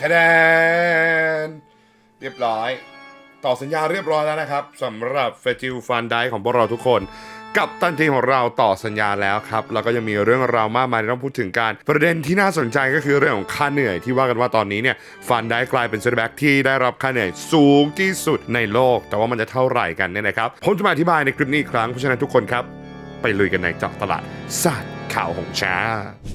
ทะแดนเรียบร้อย ต่อสัญญาเรียบร้อยแล้วนะครับสำหรับเฟจิลฟันไดของพวกเราทุกคนกับตันทีมของเราต่อสัญญาแล้วครับ แล้วก็ยังมีเรื่องราวมากมายที่ต้องพูดถึงการ ประเด็นที่น่าสนใจก็คือเรื่องของค่าเหนื่อยที่ว่ากันว่าตอนนี้เนี่ยฟันไดกลายเป็นเซตแบ็กที่ได้รับค่าเหนื่อยสูงที่สุดในโลก แต่ว่ามันจะเท่าไหร่กันเนี่ยนะครับผมจะมาอธิบายในคลิปนี้อีกครั้งเพราะฉะนั้นทุกคนครับ ไปลุยกันในเจาะตลาดศาสตร์ ข่าวของช้า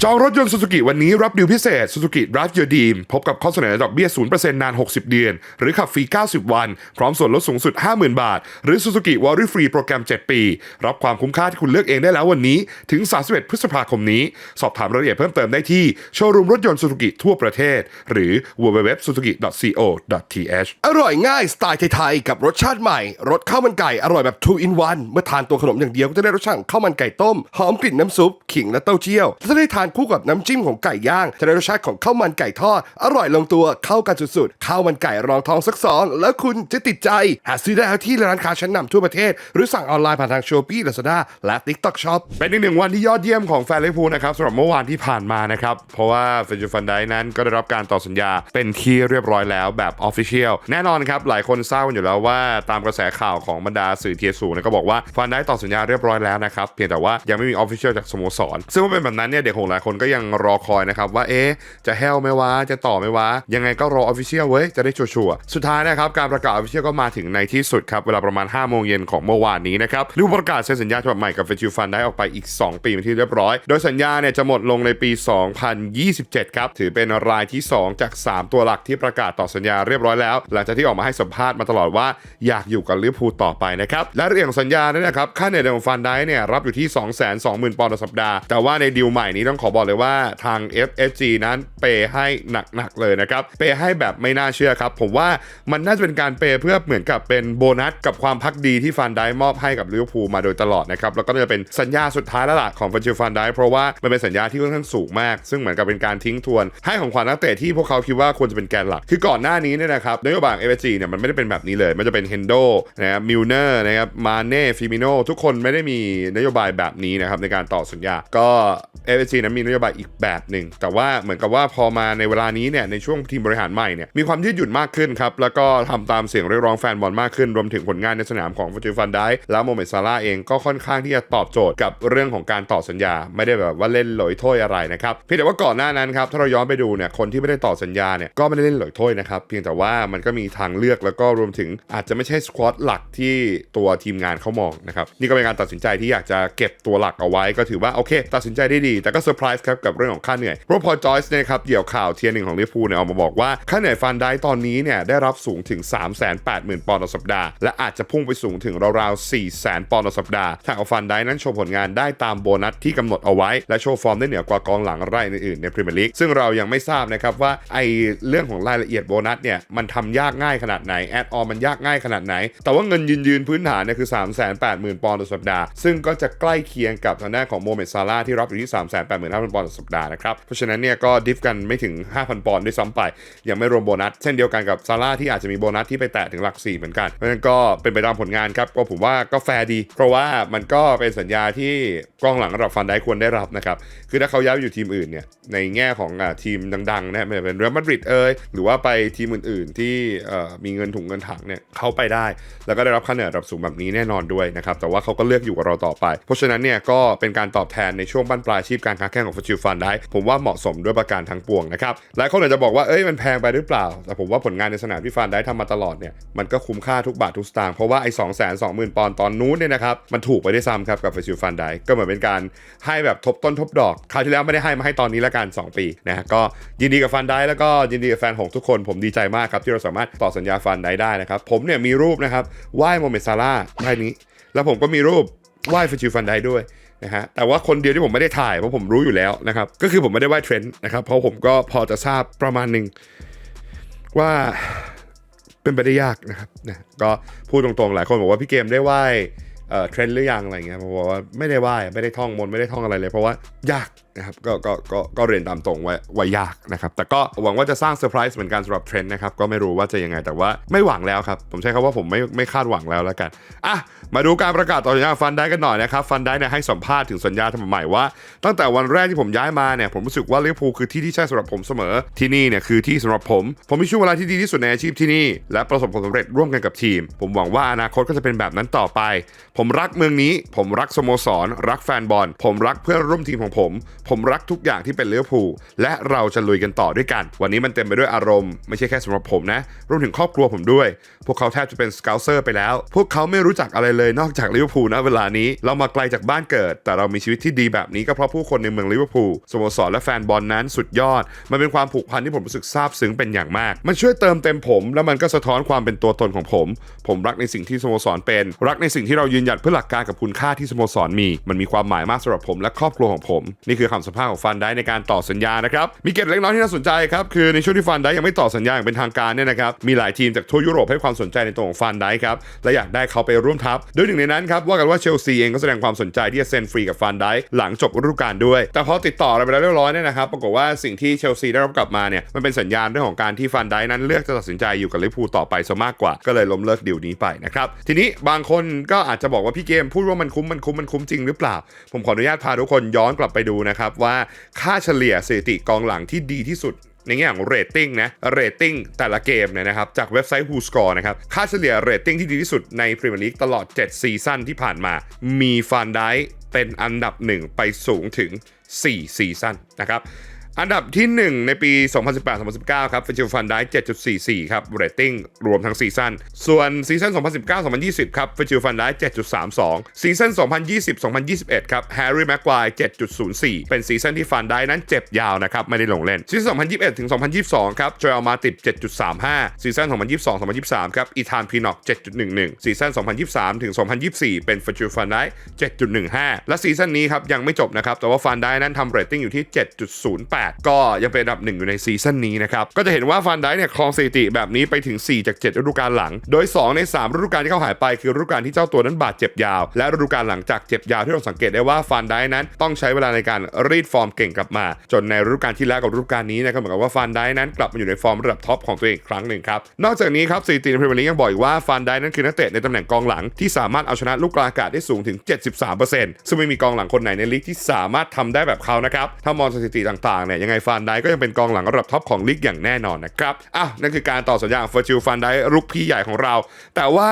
จองรถยนต์ซูซูกิวันนี้รับดิวพิเศษซูซูกิรั y ย u r Deem พบกับข้อเสนอดอกเบี้ย 0%นาน 60 เดือน หรือขับฟรี 90 วัน พร้อมส่วนลดสูงสุด 50,000 บาท หรือซูซูกิวอรี่ฟรีโปรแกรม 7 ปี รับความคุ้มค่าที่คุณเลือกเองได้แล้ววันนี้ ถึง 31 พฤษภาคมนี้ สอบถามรายละเอียดเพิ่มเติมได้ที่โชว์รูมรถยนต์ซูซูกิทั่วประเทศ หรือ www.suzuki.co.th อร่อยง่ายสไตล์ไทยๆกับรสชาติใหม่รสข้าวมันไก่อร่อยแบบ 2 in 1เมื่อทานตัวขนมอย่างเดียวก็จะได้รสชาติของข้าวมันไก่ต้มหอมกลิ่นน้ำซุปขิงและเต้าเจี้ยวถ้าได้ทานคู่กับน้ำจิ้มของไก่ย่างจะได้รสชาติของข้าวมันไก่ทอด อร่อยลงตัวเข้ากันสุดๆข้าวมันไก่รองท้องสักสองแล้วคุณจะติดใจ หาซื้อได้ที่ร้านค้าชั้นนำทั่วประเทศ หรือสั่งออนไลน์ผ่านทาง Shopee Lazada และ TikTok Shop เป็นอีกหนึ่งวันที่ยอดเยี่ยมของแฟนลิเวอร์พูลนะครับสำหรับเมื่อวานที่ผ่านมานะครับเพราะว่าเฟจูฟันไดนั้นก็ได้รับการต่อสัญญาเป็นที่เรียบร้อยแล้วแบบออฟฟิเชียลแน่นอนครับหลายคนทราบกันอยู่แล้วว่าตามกระแสข่าวของบรรดาสื่อเทียสูนะก็บอกว่าฟันไดต่อสัญญาเรียบร้อยแล้วนะครับเพียงแต่ว่ายังไม่มีออฟฟิเชียลจากสโมสรซึ่งว่าเป็นแบบนั้นเนี่ยเด็กหงหลายคนก็ยังรอคอยนะครับว่าเอ๊ะจะแฮลไหมวะจะต่อไหมวะ ยังไงก็รอออฟฟิเชียลเว้ยจะได้ชัวร์สุดท้ายนะครับการประกาศออฟฟิเชียลก็มาถึงในที่สุดครับเวลาประมาณ5โมงเย็นของเมื่อวานนี้นะครับลิเวอร์พูลประกาศเซ็นสัญญาฉบับใหม่กับเฟจูฟันได้ออกไปอีก 2 ปีเป็นที่เรียบร้อย โดยสัญญาเนี่ยจะหมดลงในปี 2027 ครับถือเป็นรายที่ 2 จาก 3 ตัวหลักที่ประกาศต่อสัญญาเรียบร้อยแล้ว หลังจากที่ออกมาให้สัมภาษณ์มาตลอดว่าอยากอยู่กับลิเวอร์พูลต่อไปนะครับและเรื่องของสัญญาเนี่ยนะครับค่าเหนื่อยของฟันไดเนี่ยรับอยู่ที่ 220,000 ปอนด์ต่อสัปดาห์แต่ว่าในดีลใหม่นี้ต้องขอบอกเลยว่าทาง FSG นั้นเปย์ให้หนักๆเลยนะครับเปย์ให้แบบไม่น่าเชื่อครับ ผมว่ามันน่าจะเป็นการเปย์เพื่อเหมือนกับเป็นโบนัสกับความพักดีที่ฟันไดมอบให้กับลิเวอร์พูลมาโดยตลอดนะครับแล้วก็จะเป็นสัญญาสุดท้ายแล้วล่ะของฟันชิลฟันไดเพราะว่ามันเป็นสัญญาที่ค่อนข้างสูงมาก ซึ่งเหมือนกับเป็นการทิ้งทวน ให้ของขวัญนักเตะที่พวกเขาคิดว่าควรจะเป็นแกนหลัก คือก่อนหน้านี้เนี่ยนะครับนโยบายเอเวจีเนี่ยมันไม่ได้เป็นแบบนี้เลย มันจะเป็นเฮนโดนะครับมิลเนอร์นะครับมาเน่ฟิมิโนทุกคนไม่ได้มีนโยบายแบบนี้นะครับในการต่อสัญญาก็เอเวอร์จีนั้นมีนโยบายอีกแบบหนึ่ง แต่ว่าเหมือนกับว่าพอมาในเวลานี้เนี่ยในช่วงทีมบริหารใหม่เนี่ยมีความยืดหยุ่นมากขึ้นครับ แล้วก็ทำตามเสียงเรียกร้องแฟนบอลมากขึ้น รวมถึงผลงานในสนามของฟันจิฟันไดแล้วโมเมดซาร่าเองก็ค่อนข้างที่จะตอบโจทย์กับเรื่องของการต่อสัญญา ไม่ได้แบบว่าเล่นหลอยถ้วยอะไรนะครับเพียงแต่ว่าก่อนหน้านั้นครับถ้าเราย้อนไปดูเนี่ยคนที่ไม่ได้ต่อสัญญาเนี่ยก็ไม่ได้เล่นหลอยถ้วยนะครับเพียงแต่ว่ามันก็มีทางเลือกแล้วก็รวมถึงอาจจะไม่ใช่สควอตหลักที่ตัวทีมงานเขามองนะครับนี่ก็เป็นการตัดสินใจที่อยากจะเก็บตัวหลักเอาไว้ก็ถือว่าโอเคตัดสินใจได้ดี แต่ก็เซอร์ไพรส์ครับกับเรื่องของค่าเหนื่อยเพราะพอจอยส์เนี่ยครับเดี่ยวข่าวเทียร์หนึ่งของลิเวอร์พูลเนี่ยออกมาบอกว่าค่าเหนื่อยฟันได้ตอนนี้เนี่ยได้รับสูงถึง 380,000 ปอนด์ต่อสัปดาห์ และอาจจะพุ่งไปสูงถึงราวๆ 400,000 ปอนด์ต่อสัปดาห์ถ้าเอาฟันได้นั้นโชว์ผลงานได้ตามโบนัสที่กำหนดเอาไว้ และโชว์ฟอร์มได้เหนือกว่ากองหลังรายอื่นๆในพรีเมียร์ลีกซึ่งเรายังไม่ทราบนะครับว่าไอเรื่องของรายละเอียดโบนัสเนี่ยมันทำยากง่ายขนาดไหนแอดออมมันยากง่ายขนาดไหน แต่ว่าเงินยืนยืนพื้นฐานเนี่ยคือ 380,000 ปอนด์ต่อสัปดาห์ซึ่งก็จะใกล้เคียงกับทางด้านของโมเมซาร่าที่รับอยู่ที่ 385,000 ปอนด์ต่อสัปดาห์นะครับ เพราะฉะนั้นเนี่ยก็ดิฟกันไม่ถึง 5,000 ปอนด์ด้วยซ้ำไป ยังไม่รวมโบนัส เช่นเดียวกันกับซาร่าที่อาจจะมีโบนัสที่ไปแตะถึงหลัก 4 เหมือนกัน เพราะฉะนั้นก็เป็นไปตามผลงานครับ ก็ผมว่าก็แฟร์ดี เพราะว่ามันก็เป็นสัญญาที่กองหลังระดับฟันได้ควรได้รับนะครับ คือถ้าเขาย้ายไปอยู่ทีมอื่นเนี่ย ในแง่ของอทีมดังๆเนี่ยไม่ว่าเป็นเรอัลมาดริดเอยหรือว่าไปทีมอื่น ๆ ที่มีเงินถุงเงินถังเนี่ยเขาไปได้ แล้วก็ได้รับค่าเหนื่อยระดับสูงแบบนี้แน่นอนด้วยนะครับ แต่ว่าเขาก็เลือกอยู่กับเราต่อไป เพราะฉะนั้นเนี่ยก็เป็นการตอบแทนในช่วงบั้นปลายชีพการค้าแข่งของฟิวฟันได้ ผมว่าเหมาะสมด้วยประการทั้งปวงนะครับหลายคนอาจจะบอกว่าเอ้ยมันแพงไปหรือเปล่า แต่ผมว่าผลงานในสนามที่ฟันได้ทำมาตลอดเนี่ยมันก็คุ้มค่าทุกบาททุกสตางค์เพราะว่าไอ้สองแสนสองหมื่นปอนด์ตอนนู้นเนี่ยนะครับมันถูกไปได้ซ้ำครับกับฟิวฟันได้ก็เหมือนเป็นการให้แบบทบต้นทบดอกคราวที่แล้วไม่ได้ให้มาให้ตอนนี้ละกัน 2 ปีนะฮะก็ยินดีกับฟันได้แล้วก็ยินดีกับแฟนหงทุกคนผมดีใจมากครับที่เราสามารถต่อสัญญาฟันได้ได้นะครับผมเนี่ยมีรูปนะครับไหว้โมเมซาร่าไหว้นี้ แล้วผมก็มีรูปไหว้ฟิชิฟันได้ด้วย นะฮะแต่ว่าคนเดียวที่ผมไม่ได้ถ่ายเพราะผมรู้อยู่แล้วนะครับ ก็คือผมไม่ได้ไหว้เทรนด์นะครับ เพราะผมก็พอจะทราบประมาณหนึ่งว่าเป็นไปได้ยากนะครับนะก็พูดตรงๆหลายคนบอกว่าพี่เกมได้ไหว้เอ่อเทรนด์หรือยังอะไรเงี้ยผมบอกว่าไม่ได้ไหว้ไม่ได้ท่องมนไม่ได้ท่องอะไรเลย เพราะว่ายากนะครับก็ก็ก็ก็เรียนตามตรงว่าว่ายากนะครับแต่ก็หวังว่าจะสร้างเซอร์ไพรส์เหมือนกันสำหรับเทรนด์นะครับก็ไม่รู้ว่าจะยังไงแต่ว่าไม่หวังแล้วครับ ผมใช้คำว่าผมไม่ไม่คาดหวังแล้วแล้วกันอะมาดูการประกาศต่อสัญญาฟันได้กันหน่อยนะครับฟันได้เนี่ยให้สัมภาษณ์ถึงสัญญาทำใหม่ว่า ตั้งแต่วันแรกที่ผมย้ายมาเนี่ยผมรู้สึกว่าลิเวอร์พูลคือที่ที่ใช่สำหรับผมเสมอที่นี่เนี่ยคือที่สำหรับผม ผมมีช่วงเวลาที่ดีที่สุดในอาชีพที่นี่ และประสบผลสำเร็จร่วมกันกับทีม ผมหวังว่าอนาคตก็จะเป็นแบบนั้นต่อไป ผมรักเมืองนี้ ผมรักสโมสร รักแฟนบอล ผมรักเพื่อนร่วมทีมของผมผมรักทุกอย่างที่เป็นลิเวอร์พูลและเราจะลุยกันต่อด้วยกัน วันนี้มันเต็มไปด้วยอารมณ์ไม่ใช่แค่สำหรับผมนะรวมถึงครอบครัวผมด้วย พวกเขาแทบจะเป็นสเกลเซอร์ไปแล้ว พวกเขาไม่รู้จักอะไรเลยนอกจากลิเวอร์พูลนะเวลานี้เรามาไกลจากบ้านเกิด แต่เรามีชีวิตที่ดีแบบนี้ก็เพราะผู้คนในเมืองลิเวอร์พูลสโมสรและแฟนบอลนั้นสุดยอด มันเป็นความผูกพันที่ผมรู้สึกซาบซึ้งเป็นอย่างมาก มันช่วยเติมเต็มผม แล้วมันก็สะท้อนความเป็นตัวตนของผม ผมรักในสิ่งที่สโมสรเป็น รักในสิ่งที่เรายืนหยัดเพื่อหลักการกับคุณค่าที่สโมสรมี มันมีความหมายมากสำหรับผมและครอบครัวของผมนี่คือคำสัมภาษณ์ของฟันได้ในการต่อสัญญานะครับมีเกร็ดเล็กน้อยที่น่าสนใจครับคือในช่วงที่ฟันได้ยังไม่ต่อสัญญาอย่างเป็นทางการเนี่ยนะครับมีหลายทีมจากทั่วยุโรปให้ความสนใจในตัวของฟันได้ครับและอยากได้เขาไปร่วมทัพโดยหนึ่งในนั้นครับว่ากันว่าเชลซีเองก็แสดงความสนใจที่จะเซ็นฟรีกับฟันได้หลังจบฤดูกาลด้วย แต่พอติดต่ออะไรไปแล้วเรียบร้อยเนี่ยนะครับปรากฏว่าสิ่งที่เชลซีได้รับกลับมาเนี่ยมันเป็นสัญญาณเรื่องของการที่ฟันได้นั้นเลือกจะตัดสินใจอยู่กับลิเวอร์พูลต่อไปซะมากกว่าก็เลยล้มเลิกดีลนี้ไปนะครับทีนี้บางคนก็อาจจะบอกว่าพี่เกมพูดว่ามันคุ้มมันคุ้มมันคุ้มจริงหรือเปล่า ผมขออนุญาตพาทุกคนย้อนกลับไปดูนะครับว่าค่าเฉลี่ยสถิติกองหลังที่ดีที่สุดในแง่ของเรตติ้งนะเรตติ้งแต่ละเกมเนี่ยนะครับจากเว็บไซต์ Who Score นะครับค่าเฉลี่ยเรตติ้งที่ดีที่สุดในพรีเมียร์ลีกตลอด 7 ซีซั่นที่ผ่านมา มีฟานได้เป็นอันดับหนึ่งไปสูงถึง 4 ซีซั่นนะครับ อันดับที่ 1 ในปี 2018-2019 ครับฟิจิลฟันได้ 7.44 ครับเรตติ้งรวมทั้งซีซั่น ส่วนซีซั่น 2019-2020 ครับฟิจิลฟันได้ 7.32 ซีซั่น 2020-2021 ครับแฮร์รี่แม็กควาย7.04 เป็นซีซั่นที่ฟันได้นั้นเจ็บยาวนะครับ ไม่ได้ลงเล่น ซีซั่น 2021-2022 ครับจอยลมาติด 7.35 ซีซั่น 2022-2023 ครับอีธานพีนอก 7.11 ซีซั่น 2023-2024 เป็นฟิจิลฟันได้ 7.15 และซีซั่นนี้ครับยังไม่จบนะครับแต่ว่าฟันได้นั้นทำเรตติ้งอยู่ที่ 7.08ก็ยังเป็นอันดับหนึ่งอยู่ในซีซั่นนี้นะครับ ก็จะเห็นว่าฟันได้เนี่ยครองสถิติแบบนี้ไปถึง 4 จาก 7 ฤดูกาลหลัง โดย 2 ใน 3 ฤดูกาลที่เขาหายไปคือฤดูกาลที่เจ้าตัวนั้นบาดเจ็บยาว และฤดูกาลหลังจากเจ็บยาวที่เราสังเกตได้ว่าฟันได้นั้นต้องใช้เวลาในการรีดฟอร์มเก่งกลับมา จนในฤดูกาลที่แล้วกับฤดูกาลนี้นะครับเหมือนกับว่าฟันได้นั้นกลับมาอยู่ในฟอร์มระดับท็อปของตัวเองครั้งหนึ่งครับนอกจากนี้ครับสถิติในพรีเมียร์ลีกยังบอกอีกว่าฟันได้นั้นคือนักเตะในตำแหน่งกองหลังที่สามารถเอาชนะลูกกลางอากาศได้สูงถึง 73%ซึ่งไม่มีกองหลังคนไหนในลีกที่สามารถทำได้แบบเขานะครับถ้ามองสถิติต่างๆเนี่ยยังไงฟานได้ก็ยังเป็นกองหลังระดับท็อปของลีกอย่างแน่นอนนะครับอะนั่นคือการต่อสัญญาเฟอร์จิลฟานได้รุกพี่ใหญ่ของเรา แต่ว่า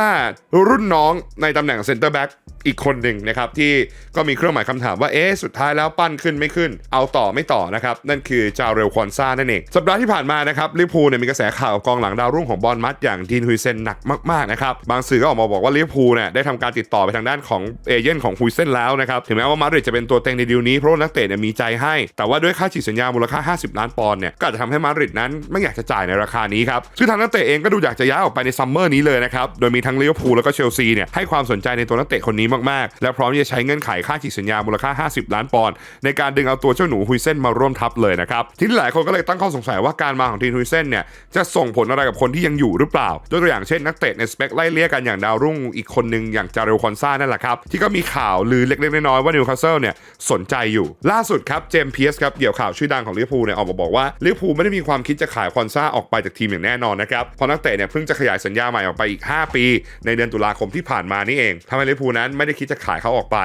รุ่นน้องในตำแหน่งเซนเตอร์แบ็ก อีกคนหนึ่งนะครับที่ก็มีเครื่องหมายคำถามว่าเอ๊ะสุดท้ายแล้วปั้นขึ้นไม่ขึ้น เอาต่อไม่ต่อนะครับนั่นคือจาเรลควอนซ่านั่นเองสัปดาห์ที่ผ่านมานะครับลิเวอร์พูลเนี่ยมีกระแสข่าวกองหลังดาวรุ่งของบอลมัดอย่างดีนฮุยเซนหนักมากๆนะครับบางสื่อก็ออกมาบอกว่าลิเวอร์พูลเนี่ยได้ทำการติดต่อไปทางด้านของเอเย่นของฮุยเซนแล้วนะครับถึงแม้ว่ามาดริดจะเป็นตัวเต็งในดีลนี้เพราะนักเตะเนี่ยมีใจให้ แต่ว่าด้วยค่าฉีดสัญญามูลค่า 50 ล้านปอนด์เนี่ยก็จจะทำให้มาดริดนั้นไม่อยากจะจ่ายในราคานี้ครับซึ่งทางนักเตะเองก็ดูอยากจะย้ายออกไปในซัมเมอร์นี้เลยนะครับโดยมีทั้งลิเวอร์พูลแล้วก็เชลซีเนี่ยให้ความสนใจในตัวนักเตะคนนี้มากๆ และพร้อมที่จะใช้เงื่อนไขค่าฉีดสัญญามูลค่า 50 ล้านปอนด์ในการดึงเอาตัวเจ้าหนูฮุยเซนมาร่วมทัพเลยนะครับทีนี้หลายคนก็เลยตั้งข้อสงสัยว่าการมาของทีมฮุยเซนเนี่ยจะส่งผลอะไรกับคนที่ยังอยู่หรือเปล่า ยกตัวอย่างเช่นนักเตะในสเปคไล่เลี่ยกันอย่างดาวรุ่งอีกคนหนึ่งอย่างจาเรลคอนซ่านั่นแหละครับที่ก็มีข่าวลือเล็กๆน้อยๆว่านิวคาสเซิลเนี่ยสนใจอยู่ ล่าสุดครับเจมส์เพียสครับเดี่ยวข่าวชื่อดังของลิเวอร์พูลเนี่ยออกมาบอกว่าลิเวอร์พูลไม่ได้มีความคิดจะขายคอนซ่าออกไปจากทีมอย่างแน่นอนนะครับเพราะนักเตะเนี่ยเพิ่งจะขยายสัญญาใหม่ออกไปอีก 5 ปี ในเดือนตุลาคมที่ผ่านมานี่เองทำให้ลิเวอร์พูลนั้นไม่ได้คิดจะขายเขาออกไป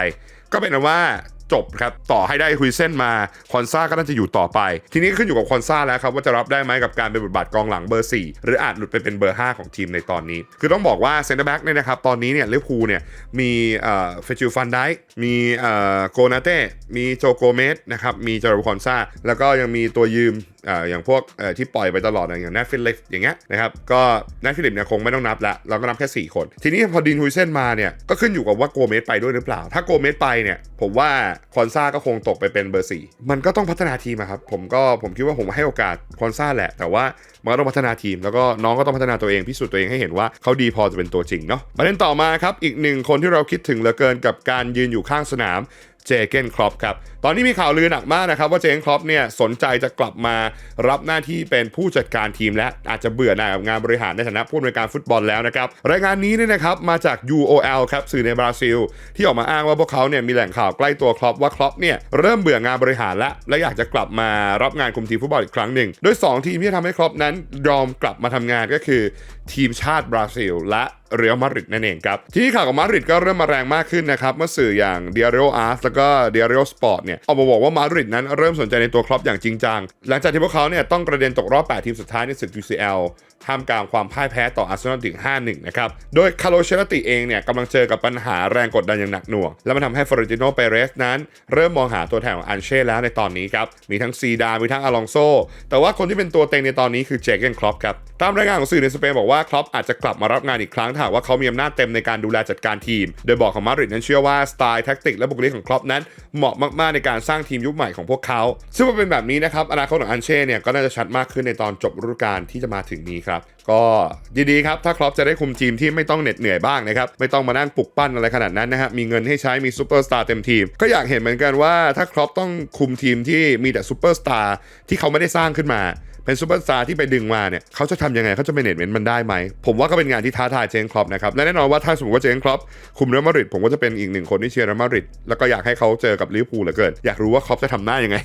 ก็เป็นว่าจบครับต่อให้ได้คุยเส้นมาคอนซ่าก็น่าจะอยู่ต่อไป ทีนี้ขึ้นอยู่กับคอนซ่าแล้วครับ ว่าจะรับได้ไหมกับการเป็นบทบาทกองหลังเบอร์ 4 หรืออาจหลุดไปเป็นเบอร์ 5 ของทีมในตอนนี้ คือต้องบอกว่าเซนเตอร์แบ็กเนี่ยนะครับ ตอนนี้เนี่ยลิเวอร์พูลเนี่ยมีเอ่อเฟจิลฟันไดมีเอ่อโกนาเต้มีโจโกเมสนะครับมีจารุคอนซ่าแล้วก็ยังมีตัวยืม อ่ออย่างพวกเอ่อที่ปล่อยไปตลอดอย่างแนทฟิลิปอย่างเงี้ยนะครับก็แนทฟิลิปเนี่ยคงไม่ต้องนับละเราก็นับแค่ 4 คน ทีนี้พอดินฮุยเซนมาเนี่ยก็ขึ้นอยู่กับว่าโกเมสไปด้วยหรือเปล่า ถ้าโกเมสไปเนี่ยผมว่าคอนซ่าก็คงตกไปเป็นเบอร์ 4 มันก็ต้องพัฒนาทีมครับผมก็ผมคิดว่าผมให้โอกาสคอนซ่าแหละ แต่ว่ามันก็ต้องพัฒนาทีม แล้วก็น้องก็ต้องพัฒนาตัวเองพิสูจน์ตัวเองให้เห็นว่าเขาดีพอจะเป็นตัวจริงเนาะประเด็นต่อมาครับอีกหนึ่งคนที่เราคิดถึงเหลือเกินกับการยืนอยู่ข้างสนาม เจเกนครอปครับ ตอนนี้มีข่าวลือหนักมากนะครับ ว่าเจเกนครอปเนี่ยสนใจจะกลับมารับหน้าที่เป็นผู้จัดการทีมและอาจจะเบื่อหน่ายกับงานบริหารในฐานะผู้อำนวยการฟุตบอลแล้วนะครับ รายงานนี้เนี่ยนะครับมาจาก UOL ครับสื่อในบราซิล ที่ออกมาอ้างว่าพวกเขาเนี่ยมีแหล่งข่าวใกล้ตัวครอปว่าครอปเนี่ยเริ่มเบื่องานบริหารและและอยากจะกลับมารับงานคุมทีมฟุตบอลอีกครั้งหนึ่ง โดย 2 ทีมที่ทำให้ครอปนั้นยอมกลับมาทำงานก็คือ ทีมชาติบราซิลและเรอัลมาดริดนั่นเองครับ ที่ข่าวของมาดริดก็เริ่มมาแรงมากขึ้นนะครับเมื่อสื่ออย่าง Diario Ars แล้วก็ Diario Sport เนี่ยออกมาบอกว่ามาดริดนั้นเริ่มสนใจในตัวครอปอย่างจริงจัง หลังจากที่พวกเขาเนี่ยต้องกระเด็นตกรอบ 8 ทีมสุดท้ายในศึก UCL ท่ามกลางความพ่ายแพ้ต่ออาร์เซนอลถึง 5-1 นะครับ โดยคาร์โลเชลติเองเนี่ยกำลังเจอกับปัญหาแรงกดดันอย่างหนักหน่วง และมันทำให้ฟอรนติโนเปเรสนั้น เริ่มมองหาตัวแทนของอันเช่แล้วในตอนนี้ครับ มีทั้งซีดา มีทั้งอลองโซ แต่ว่าคนที่เป็นตัวเต็งในตอนนี้คือเจเกนครอปครับตามรายงานของสื่อในสเปนบอกว่าครอปอาจจะกลับมารับงานอีกครั้งถ้าว่าเขามีอำนาจเต็มในการดูแลจัดการทีม โดยบอกของมาดริดนั้นเชื่อว่าสไตล์แท็กติกและบุคลิกของครอปนั้นเหมาะมากๆในการสร้างทีมยุคใหม่ของพวกเขา ซึ่งมันเป็นแบบนี้นะครับอนาคตของอันเช่เนี่ยก็น่าจะชัดมากขึ้นในตอนจบฤดูกาลที่จะมาถึงนี้ครับก็ดีๆครับถ้าครอปจะได้คุมทีมที่ไม่ต้องเหน็ดเหนื่อยบ้างนะครับไม่ต้องมานั่งปลุกปั้นอะไรขนาดนั้นนะฮะมีเงินให้ใช้มีซูเปอร์สตาร์เต็มทีมก็อยากเห็นเหมือนกันว่าถ้าครอปต้องคุมทีมที่มีแต่ซูเปอร์สตาร์ที่เขาไม่ได้สร้างขึ้นมา เป็นซูเปอร์สตาร์ที่ไปดึงมาเนี่ยเขาจะทำยังไงเขาจะเมเนจเมนต์มันได้ไหม ผมว่าก็เป็นงานที่ท้าทายเจนครอปนะครับ และแน่นอนว่าถ้าสมมติว่าเจนครอปคุมเรอัลมาดริดผมก็จะเป็นอีกหนึ่งคนที่เชียร์เรอัลมาดริดแล้วก็อยากให้เขาเจอกับลิเวอร์พูลเหลือเกินอยากรู้ว่าครอปจะทำหน้ายังไง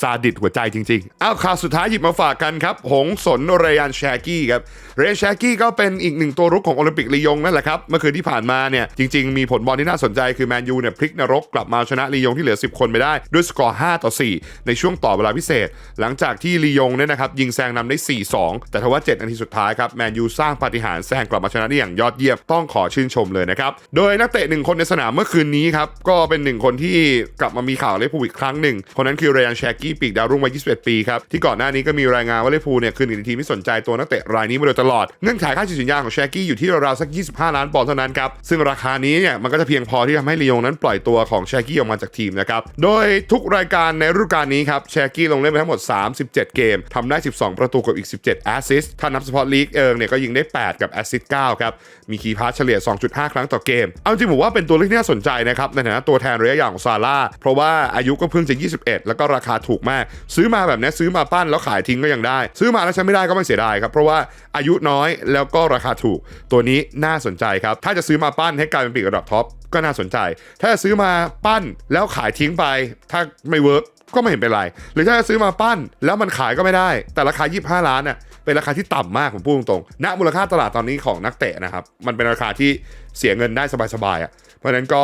ซาดิสหัวใจจริงๆอ้าวข่าวสุดท้ายหยิบมาฝากกันครับหงสนเรยันแชกี้ครับเรยันแชกี้ก็เป็นอีกหนึ่งตัวรุกของโอลิมปิกลียงนั่นแหละครับเมื่อคืนที่ผ่านมาเนี่ยจริง ๆ มีผลบอลที่น่าสนใจคือแมนยูเนี่ยพลิกนรกกลับมาชนะลียงที่เหลือ 10 คนไปได้ด้วยสกอร์5ต่อ4ในช่วงต่อเวลาพิเศษ หลังจากที่ลียงเนี่ยนะครับยิงแซงนำได้ 4-2 แต่ทว่า 7 นาทีสุดท้ายครับแมนยูสร้างปาฏิหาริย์แซงกลับมาชนะได้อย่างยอดเยี่ยมต้องขอชื่นชมเลยนะครับโดยนักเตะหนึ่งคนในสนามเมื่อคืนนี้ครับก็เป็นหนึ่งคนที่กลับมามีข่าวเลฟูอีกครั้งหนึ่งคนนั้นคือเรยันแชกี้ปีกดาวรุ่งวัย21 ปีครับที่ก่อนหน้านี้ก็มีรายงานว่าเลฟูเนี่ยคือหนึ่งในทีมที่สนใจตัวนักเตะรายนี้มาโดยตลอดเงื่อนไขค่าฉีดสัญญาของแชกี้อยู่ที่ราวๆสัก 25 ล้านปอนด์เท่านั้นครับซึ่งราคานี้เนี่ยมันก็จะเพียงพอที่ทำให้ลียงนั้นปล่อยตัวของแชกี้ออกมาจากทีมนะครับโดยทุกรายการในฤดูกาลนี้ครับแชกี้ลงเล่นไปทั้งหมด 37 เกมทำได้ 12 ประตูกับอีก 17แอสซิสต์ถ้านับเฉพาะลีกเองเนี่ยก็ยิงได้ 8 กับแอสซิสต์9ครับ มีคีย์พาสเฉลี่ย 2.5 ครั้งต่อเกม เอาจริงผมว่าเป็นตัวเลือกที่น่าสนใจนะครับ ในฐานะตัวแทนระยะยาวของซาร่า เพราะว่าอายุก็เพิ่งจะ 21 แล้วก็ราคาถูกมาก ซื้อมาแบบนี้ซื้อมาปั้นแล้วขายทิ้งก็ยังได้ ซื้อมาแล้วใช้ไม่ได้ก็ไม่เสียดายครับเพราะว่าอายุน้อยแล้วก็ราคาถูกตัวนี้น่าสนใจครับถ้าจะซื้อมาปั้นให้กลายเป็นปีกระดับท็อป ก็น่าสนใจ ถ้าซื้อมาปั้นแล้วขายทิ้งไป ถ้าไม่เวิร์กก็ไม่เห็นเป็นไร หรือถ้าซื้อมาปั้นแล้วมันขายก็ไม่ได้ แต่ราคา 25 ล้านน่ะเป็นราคาที่ต่ำมากผมพูดตรงๆณมูลค่าตลาดตอนนี้ของนักเตะนะครับ มันเป็นราคาที่เสียเงินได้สบายๆอะ เพราะนั้นก็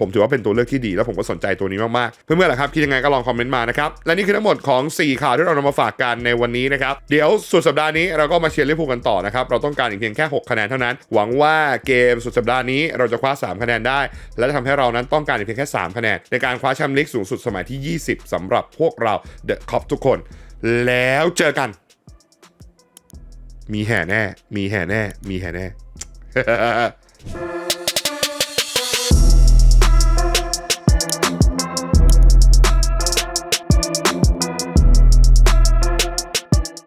ผมถือว่าเป็นตัวเลือกที่ดี แล้วผมก็สนใจตัวนี้มากๆ เพื่อนๆล่ะครับคิดยังไงก็ลองคอมเมนต์มานะครับ และนี่คือทั้งหมดของ 4 ข่าวที่เรานำมาฝากกันในวันนี้นะครับ เดี๋ยวสุดสัปดาห์นี้เราก็มาเชียร์ลิเวอร์พูลกันต่อนะครับ เราต้องการอีกเพียงแค่ 6 คะแนนเท่านั้น หวังว่าเกมสุดสัปดาห์นี้เราจะคว้า 3 คะแนนได้ และจะทำให้เรานั้นต้องการอีกเพียงแค่ 3 คะแนนในการคว้าแชมป์ลีกสูงสุดสมัยที่ 20สำหรับพวกเราเดอะคอปทุกคน แล้วเจอกัน มีแห่แน่ มีแห่แน่ มีแห่แน่